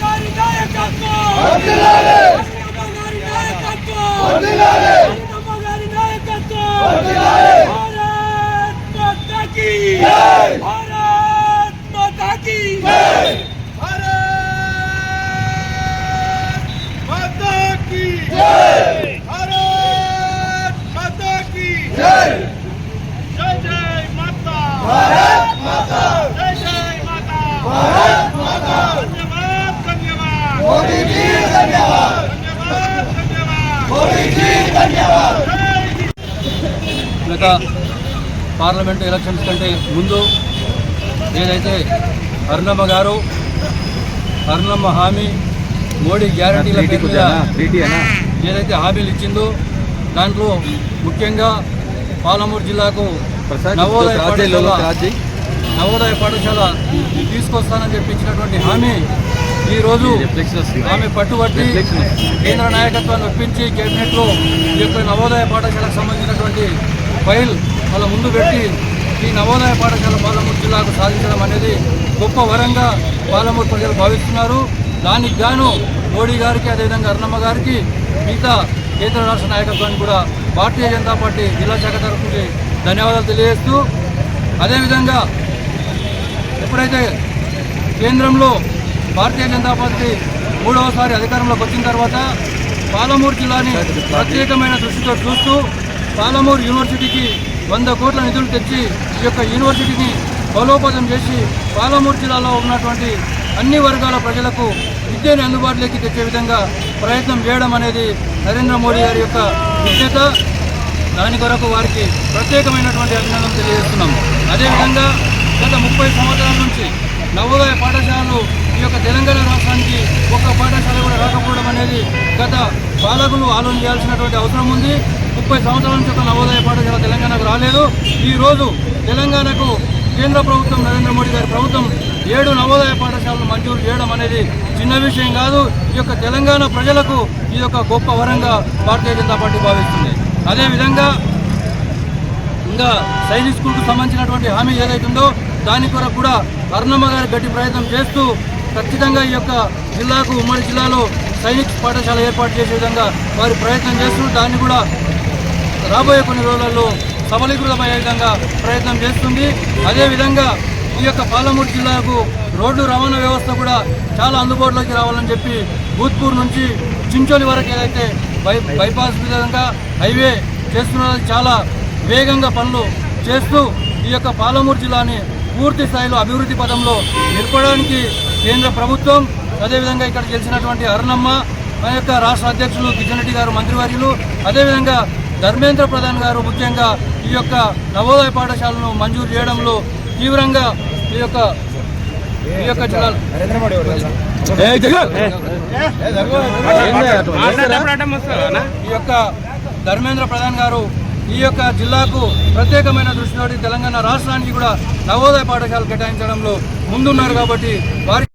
గారి నాయకత్వం గత పార్లమెంట్ ఎలక్షన్స్ కంటే ముందు ఏదైతే అరుణమ్మ గారు అరుణమ్మ హామీ మోడీ గ్యారంటీల ఏదైతే హామీలు ఇచ్చిందో దాంట్లో ముఖ్యంగా పాలమూరు జిల్లాకు నవోదయ పాఠశాల నవోదయ పాఠశాల తీసుకొస్తానని చెప్పించినటువంటి హామీ ఈ రోజు ఆమె పట్టుబట్టి కేంద్ర నాయకత్వాన్ని ఒప్పించి కేబినెట్లో ఈ యొక్క నవోదయ పాఠశాలకు సంబంధించినటువంటి ఫైల్ వాళ్ళ ముందు పెట్టి ఈ నవోదయ పాఠశాల పాలమూరు జిల్లాకు సాధించడం అనేది గొప్ప వరంగా పాలమూరు ప్రజలు భావిస్తున్నారు. దానికి గాను మోడీ గారికి అదేవిధంగా అరుణమ్మ గారికి మిగతా కేంద్ర రాష్ట్ర నాయకత్వానికి కూడా భారతీయ జనతా పార్టీ జిల్లా శాఖ తరఫు నుంచి ధన్యవాదాలు తెలియజేస్తూ అదేవిధంగా ఎప్పుడైతే కేంద్రంలో భారతీయ జనతా పార్టీ మూడవసారి అధికారంలోకి వచ్చిన తర్వాత పాలమూరు జిల్లాని ప్రత్యేకమైన దృష్టితో చూస్తూ పాలమూరు యూనివర్సిటీకి వంద కోట్ల నిధులు తెచ్చి ఈ యొక్క యూనివర్సిటీని బలోపేతం చేసి పాలమూరు జిల్లాలో ఉన్నటువంటి అన్ని వర్గాల ప్రజలకు విద్యను అందుబాటులోకి తెచ్చే విధంగా ప్రయత్నం చేయడం అనేది నరేంద్ర మోడీ గారి యొక్క విద్యత దాని కొరకు వారికి ప్రత్యేకమైనటువంటి అభినందనలు తెలియజేస్తున్నాం. అదేవిధంగా గత ముప్పై సంవత్సరాల నుంచి నవోదయ పాఠశాలలు ఈ యొక్క తెలంగాణ రాష్ట్రానికి ఒక్క పాఠశాల కూడా రాకపోవడం అనేది గత పాలకులు ఆలోచించాల్సినటువంటి అవసరం ఉంది. ముప్పై సంవత్సరాల నుంచి ఒక నవోదయ పాఠశాల తెలంగాణకు రాలేదు. ఈ రోజు తెలంగాణకు కేంద్ర ప్రభుత్వం నరేంద్ర మోడీ గారి ప్రభుత్వం ఏడు నవోదయ పాఠశాలను మంజూరు చేయడం అనేది చిన్న విషయం కాదు. ఈ యొక్క తెలంగాణ ప్రజలకు ఈ యొక్క గొప్ప వరంగా భారతీయ జనతా పార్టీ భావిస్తుంది. అదేవిధంగా ఇంకా సైనిక్ స్కూల్కు సంబంధించినటువంటి హామీ ఏదైతుందో దాని కొరకు కూడా అరుణమ్మ గారు గట్టి ప్రయత్నం చేస్తూ ఖచ్చితంగా ఈ యొక్క జిల్లాకు ఉమ్మడి జిల్లాలో సైనిక్ పాఠశాల ఏర్పాటు చేసే విధంగా వారు ప్రయత్నం చేస్తున్నారు దాన్ని కూడా రాబోయే కొన్ని రోజులలో సబలీకృతమయ్యే విధంగా ప్రయత్నం చేస్తుంది. అదేవిధంగా ఈ యొక్క పాలమూరు జిల్లాకు రోడ్డు రవాణా వ్యవస్థ కూడా చాలా అందుబాటులోకి రావాలని చెప్పి భూత్పూర్ నుంచి చించోలి వరకు ఏదైతే బై బైపాస్ విధంగా హైవే చేస్తున్న చాలా వేగంగా పనులు చేస్తూ ఈ యొక్క పాలమూరు జిల్లాని పూర్తి స్థాయిలో అభివృద్ధి పదంలో నిలపడానికి కేంద్ర ప్రభుత్వం అదేవిధంగా ఇక్కడ గెలిచినటువంటి అరుణమ్మ మన యొక్క రాష్ట్ర అధ్యక్షులు కిషన్ రెడ్డి గారు మంత్రివర్యులు అదేవిధంగా ధర్మేంద్ర ప్రధాన్ గారు ముఖ్యంగా ఈ యొక్క నవోదయ పాఠశాలను మంజూరు చేయడంలో తీవ్రంగా ఈ యొక్క ఈ యొక్క ఈ యొక్క ధర్మేంద్ర ప్రధాన్ గారు ఈ యొక్క జిల్లాకు ప్రత్యేకమైన దృష్టితోటి తెలంగాణ రాష్ట్రానికి కూడా నవోదయ పాఠశాలలు కేటాయించడంలో ముందున్నారు కాబట్టి వారికి